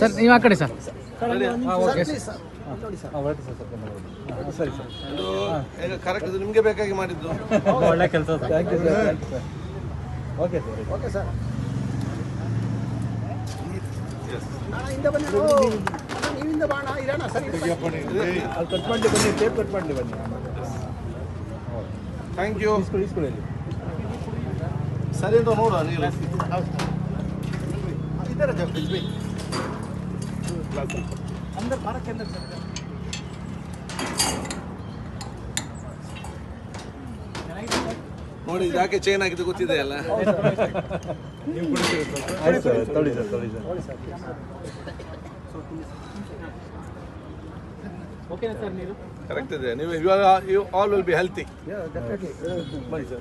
Sir ನೀವು ಆ ಕಡೆ ಸರ್. ಈಗ ಕರೆಕ್ಟ್ ನಿಮಗೆ ಬೇಕಾಗಿ ಮಾಡಿದ್ದು ಒಳ್ಳೆ ಕೆಲಸ thank you sir thank sir okay sir okay sir ಹಿಂದೆ ಬನ್ನಿ ಓ, ನೀವಿಂದ ಬಾಣ ಇರೋಣ ಸರಿ ಅಲ್ಲಿ ಕಟ್ ಮಾಡಿ ಬನ್ನಿ ಟೇಪ್ ಕಟ್ ಮಾಡಿ ಬನ್ನಿ ಥ್ಯಾಂಕ್ ಯು ಇಸ್ಕೊಳ್ಳಿ ಇಸ್ಕೊಳ್ಳಿ. ಸರಿ ಅಂತ ನೋಡುವ ನೀವು ಇದರ ಸರ್ ನೋಡಿ ಯಾಕೆ ಚೇನ್ ಆಗಿದೆ ಗೊತ್ತಿದೆ ಅಲ್ಲ? ಕರೆಕ್ಟ್ ಇದೆ. ನೀವು you all will be healthy ಬನ್ನಿ ಸರ್